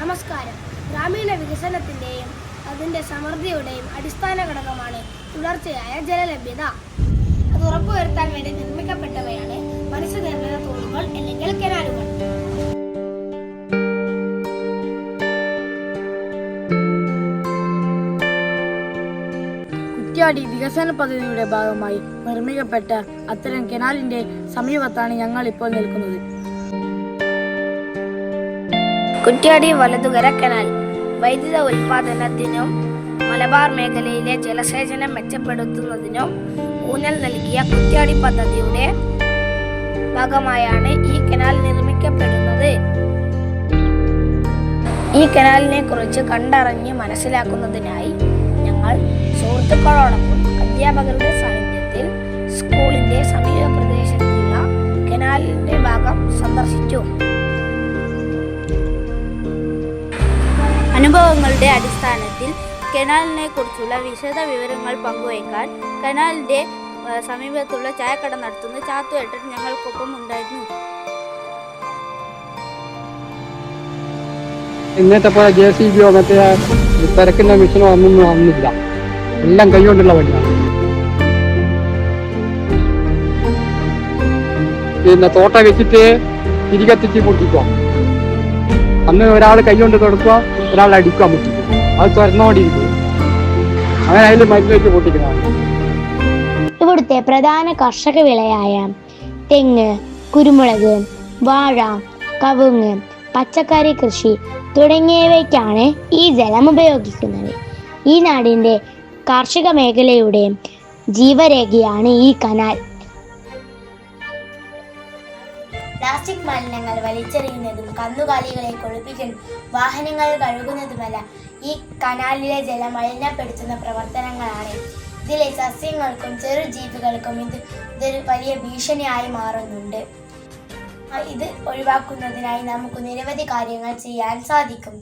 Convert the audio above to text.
നമസ്കാരം. ഗ്രാമീണ വികസനത്തിന്റെയും അതിന്റെ സമൃദ്ധിയുടെയും അടിസ്ഥാന ഘടകമാണ് തുടർച്ചയായ ജലലഭ്യത. അത് ഉറപ്പുവരുത്താൻ വേണ്ടി നിർമ്മിക്കപ്പെട്ടവയാണ് മനുഷ്യനിർമ്മിത തോടുകൾ അല്ലെങ്കിൽ കനാലുകൾ. കുറ്റ്യാടി വികസന പദ്ധതിയുടെ ഭാഗമായി നിർമ്മിക്കപ്പെട്ട അത്തരം കനാലിന്റെ സമീപത്താണ് ഞങ്ങൾ ഇപ്പോൾ നിൽക്കുന്നത്. കുറ്റ്യാടി വലതുകര കനാൽ വൈദ്യുത ഉൽപാദനത്തിനും മലബാർ മേഖലയിലെ ജലസേചനം മെച്ചപ്പെടുത്തുന്നതിനും ഊന്നൽ നൽകിയ കുറ്റ്യാടി പദ്ധതിയുടെ ഭാഗമായാണ് ഈ കനാൽ നിർമ്മിക്കപ്പെടുന്നത്. ഈ കനാലിനെ കുറിച്ച് കണ്ടറിഞ്ഞ് മനസ്സിലാക്കുന്നതിനായി ഞങ്ങൾ സുഹൃത്തുക്കളോടൊപ്പം അധ്യാപകരുടെ അനുഭവങ്ങളുടെ അടിസ്ഥാനത്തിൽ കനാലിനെ കുറിച്ചുള്ള വിശദ വിവരങ്ങൾ പങ്കുവയ്ക്കാൻ കനാലിന്റെ സമീപത്തുള്ള ചായക്കട നടത്തുന്ന ചാത്തുവേട്ടൻ ഞങ്ങൾക്കൊപ്പം ഉണ്ടായിരുന്നു. ഇന്നത്തെ പോലെ ജെ സി ബിയോ മറ്റേ തിരക്കുന്ന മിഷനോ ഒന്നും വന്നില്ല. എല്ലാം കൈകൊണ്ടുള്ള പണിയാണ് പിന്നെ തോട്ട വെച്ചിട്ട് തിരികത്തിച്ച് പൊട്ടിക്കുക അന്ന് ഒരാൾ കൈകൊണ്ട് തുടക്കുക ഒരാൾ അടിക്കാൻ മുട്ടി. അത് തുറന്നുകൊണ്ടിരിക്കും അങ്ങനെ അതിൽ മരുന്ന് വെച്ച് പൊട്ടിക്കുന്നതാണ് ഇവിടുത്തെ പ്രധാന കർഷക വിളയായ തെങ്ങ് കുരുമുളക് വാഴ കവുങ്ങ് പച്ചക്കറി കൃഷി തുടങ്ങിയവയ്ക്കാണ് ഈ ജലം ഉപയോഗിക്കുന്നത്. ഈ നാടിന്റെ കാർഷിക മേഖലയുടെ ജീവരേഖയാണ് ഈ കനാൽ. പ്ലാസ്റ്റിക് മാലിന്യങ്ങൾ വലിച്ചെറിയുന്നതും കന്നുകാലികളെ കൊളുപ്പിക്കുന്നതും വാഹനങ്ങൾ കഴുകുന്നതുമല്ല. ഈ കനാലിലെ ജലം മലിനപ്പെടുത്തുന്ന പ്രവർത്തനങ്ങളാണ്. ഇതിലെ സസ്യങ്ങൾക്കും ചെറു ജീവികൾക്കും ഇത് ഇതൊരു വലിയ ഭീഷണിയായി മാറുന്നുണ്ട്. ഇത് ഒഴിവാക്കുന്നതിനായി നമുക്ക് നിരവധി കാര്യങ്ങൾ ചെയ്യാൻ സാധിക്കും.